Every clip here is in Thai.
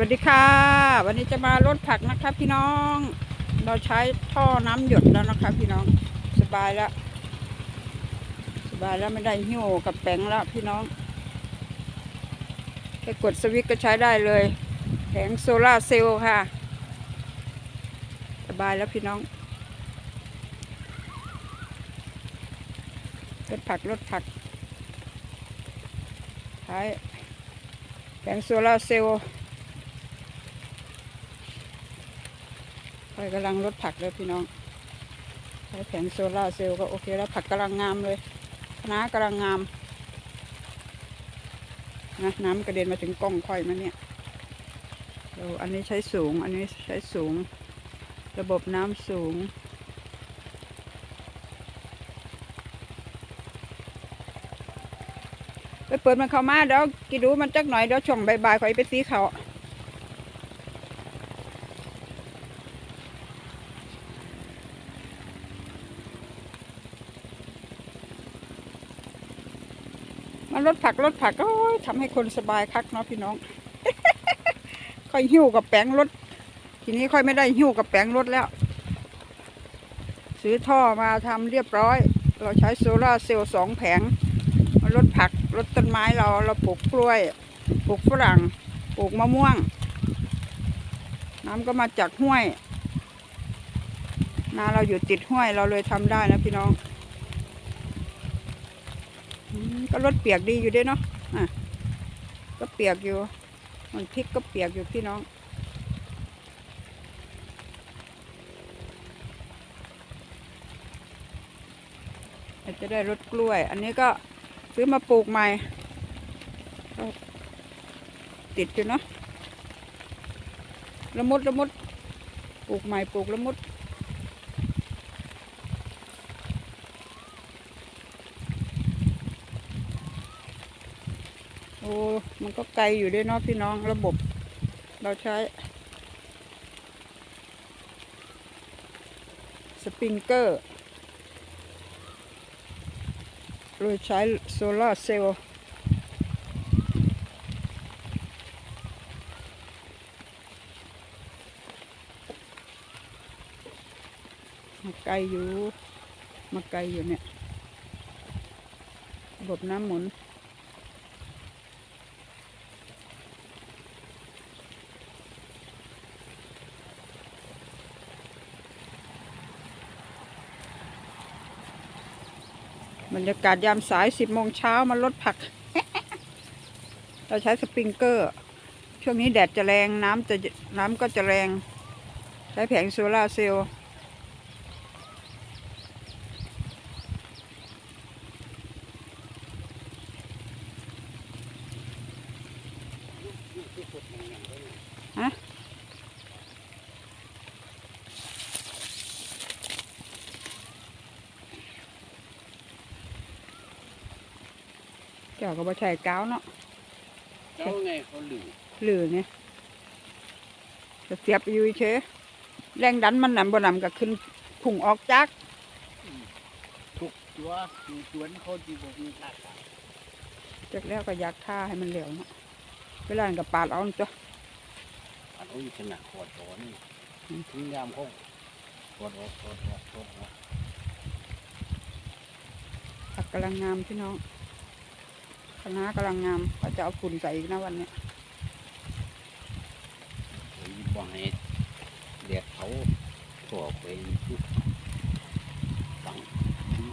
วัสดีค่ะ วันนี้จะมาลดผักนะคะพี่น้อง เราใช้ท่อน้ำหยดแล้วนะคะพี่น้องสบายแล้วสบายแล้วไม่ได้หิ้วกับแป้งแล้วพี่น้องแค่กดสวิตช์ก็ใช้ได้เลยแผงโซลาเซลล์ค่ะ สบายแล้วพี่น้องลดผักลดผักใช้แผงโซลาเซลล์ คอยกำลังลดผักเลยพี่น้องใช้แผงโซลาร์เซลล์ก็โอเคแล้วผักกำลังงามเลยคะน้ากำลังงามนะน้ำกระเด็นมาถึงกล้องค่อยมาเนี่ยเดี๋ยวอันนี้ใช้สูง อันนี้ใช้สูง ระบบน้ำสูง ไปเปิดมันเข้ามาเดี๋ยวกินดูมันจักหน่อยเดี๋ยวช่วงบ่ายๆคอยไปซีเขา มันลดผักลดผักโอ้ยทำให้คนสบายคักเนาะพี่น้อง ค่อยหิ้วกับแป้งรถ ทีนี้ค่อยไม่ได้หิ้วกับแป้งรถแล้ว ซื้อท่อมาทำเรียบร้อย เราใช้โซลาร์เซลล์สองแผงมันลดผักลดต้นไม้เราเราปลูกกล้วยปลูกฝรั่งปลูกมะม่วง น้ำก็มาจากห้วยนาเราอยู่ติดห้วยเราเลยทำได้นะพี่น้อง ก็รถเปียกดีอยู่ด้วยเนาะอะก็เปียกอยู่ มันพริกก็เปียกอยู่พี่น้อง อาจจะได้รถกล้วย อันนี้ก็ซื้อมาปลูกใหม่ติดอยู่เนาะละมุดละมุดปลูกใหม่ปลูกละมุด อ้มันก็ไกลอยู่ด้วยเนาะพี่น้องระบบ เราใช้ สปริงเกอร์โดยใช้โซลาร์เซลล์มาไกลอยู่ มาไกลอยู่เนี่ย ระบบน้ำหมุน บรรยากาศยามสายสิบโมงเช้ามาลดผัก เราใช้สปริงเกอร์ ช่วงนี้แดดจะแรงน้ำจะน้ำก็จะแรง ใช้แผงโซลาร์เซลล์าก็บ่ใช่ก้าวเนาะเจ้าไงเขาหลือหรือเนี่ยจะเสียบอยู่เฉยแรงดันมันนำบ่นำก็ขึ้นพุ่งออกจากทุกตัวอยู่สวนเขาที่บอกมีค่าขายจากแล้วก็อยากฆ่าให้มันเหลวเนาะเวลานั้นก็ปาดเอาจ้ะอันเขาอยู่ขนาดขอดต่อนี่อืมถึงยามเขาขอดออกขอดออกขอดออกผักกำลังงามพี่น้อง คะน้ากำลังงามก็จะเอาฝุ่นใส่อีกนะวันเนี้ยโอ้ยบ่ให้แดดเขาตัวไปทุกฟัง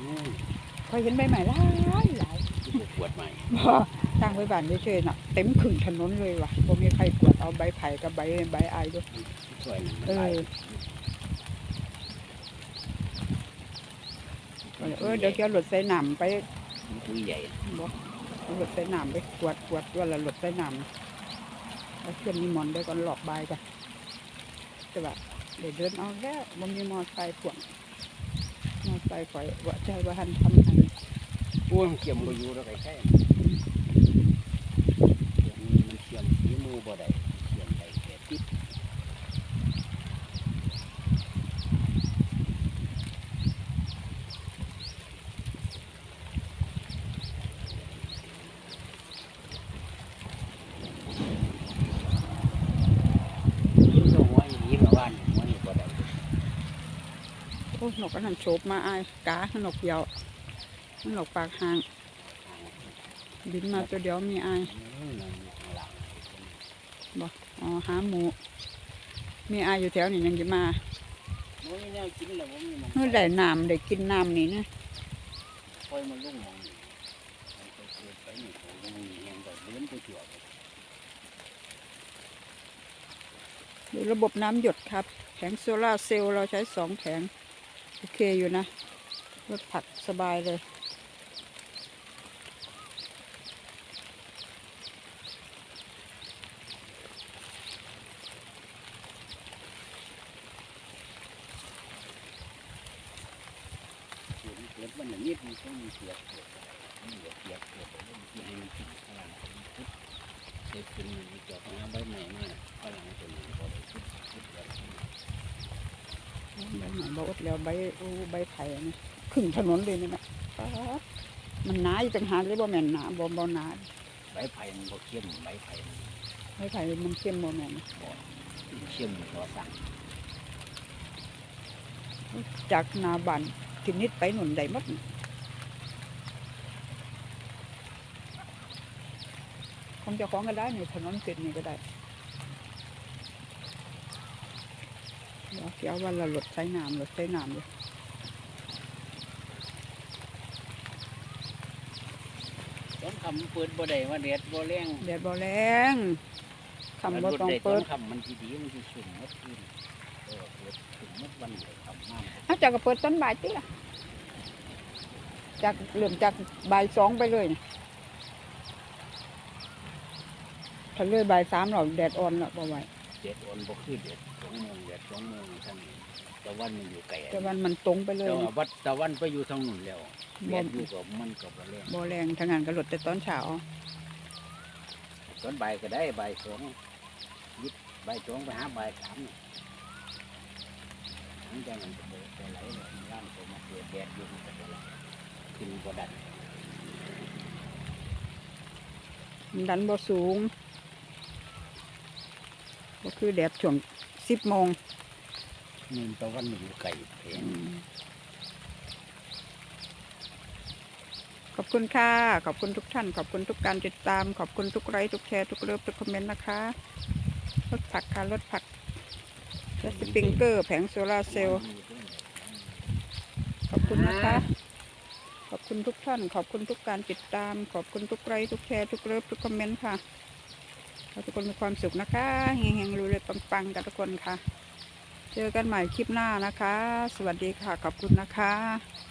นู่นเคยเห็นใบใหม่หลายหลายที่พวกขวดใหม่บ่ตั้งไว้บ้านเฉยๆน่ะ เต็มขึงถนนเลยว่ะบ่มีใครกวาดเอาใบไผ่กับใบใบอายด้วยช่วยหนึ่งเออเออเดี๋ยวจะเอารถใส่หนามไปตัวใหญ่ บอกเอารถใส่น้ำไปกวดกวดว่าละรถใส่น้ำแล้วเพื่อนมีมอนได้ก่อนหลอกใบกันแต่ว่าเดี๋ยวเดินเอาแล้วมันมีมอไซค์พ่วงมอไซค์ข่อยว่าใจว่าหันทำหันอ้วนเกี่ยมบ่อยู่แล้วไอ้แค่มันเกี่ยมฝีมือบ่ได้แค่ติด อ้ยนกอันนั้นโฉบมาอายกานกเหยามันนกปากหาง บินมาตัวเดียวมีอายเออนั่นอยู่ข้างหลังอ๋อหาหมูมีอายอยู่แถวนี้ยังจะมาโอ้ยแนวกินแล้วผมมีหมองเมื่อได้น้ำได้กินน้ำนี่นะคอยมาลุ่งหมองนี่มันไปเกิดไปนี่ผมก็มีเองก็เลี้ยงไปเกี่ยวไปดูระบบน้ำหยดครับ แผงโซลาร์เซลล์เราใช้สองแผง โอเคอยู่นะรถผักสบายเลยเสียงเกิดมันอย่างนี้มันต้องมีเสียงเกิดมันเดือดเสียงเกิดแล้วมันจะให้มันกินข้างหลังมันพุดเด็นมันเกี่ยวกับน้ำใบใหม่มากข้างหลังตัวนี้พอได้พุดพุดเดือด ใบหนาบอดแล้วใบโอ้ใบไผ่นี่ขึ้นถนนเลยนี่นะป๊าดมันหนาอยู่ต่างหากเลยบ่แม่นหนาบ่บ่หนาใบไผ่มันบ่เข้มใบไผ่มันใบไผ่มันเข้มบ่แม่นบ่เข้มต่อสั่งจากหนาบันทิมนิดไปหนุนได้หมดนี่คงจะคล้องก็ได้นี่ถนนเสร็จนี่ก็ได้ เดี๋ยวเสียวันละหลดใช้น้ำหลดใช้น้ำเลยต้นคำเปิดบ่ได้ว่าเด็ดบ่แรงแดดบ่แรงคำบ่ต้องเปิดคำมันทีดีมันทีสุ่มมัดขึ้นเออเปิดสุ่มมัดวันเลยคำมากอาจากก็เปิดต้นบ่ายติล่ะจากเริ่มจากบ่ายสองไปเลยนะถ้าเลยบ่ายสามเราแดดอ่อนแล้วบ่ไหวเด็ดอ่อนบ่คือเด็ด สองโมงเด็ดสองโมงทั้งนี้ตะวันมันอยู่ไกลแต่วันมันตรงไปเลยแต่นะว่าวัดตะวันไปอยู่ทางนู้นแล้วบ่แดดอยู่กับมันกับบ่แรงบ่แรงทางงานก็หลดแต่ตอนเช้าตอนบ่ายก็ได้บ่ายสองยิบบ่ายสองไปหาบ่ายสามเนี่ยหลังจากนั้นก็บ่ไปไหลเลยร่างตัวมาเกิดแดดอยู่มันก็บ่ไหลขึ้นบ่ดันมันดันบ่สูงก็คือแดดช่วง สิบโมงนี่ตะวันมันอยู่ไกลแพงขอบคุณค่ะ ขอบคุณทุกท่าน ขอบคุณทุกการติดตาม ขอบคุณทุกไลค์ทุกแชร์ ทุกเลิฟทุกคอมเมนต์นะคะรถผักค่ะรถผักและสปริงเกอร์ แผงโซลาร์เซลล์ขอบคุณนะคะ ขอบคุณทุกท่าน ขอบคุณทุกการติดตาม ขอบคุณทุกไลค์ทุกแชร์ ทุกเลิฟทุกคอมเมนต์ค่ะขอ ให้ทุกคนมีความสุขนะคะเฮงๆรู้เลยปังๆ กันทุกคนค่ะ เจอกันใหม่คลิปหน้านะคะ สวัสดีค่ะ ขอบคุณนะคะ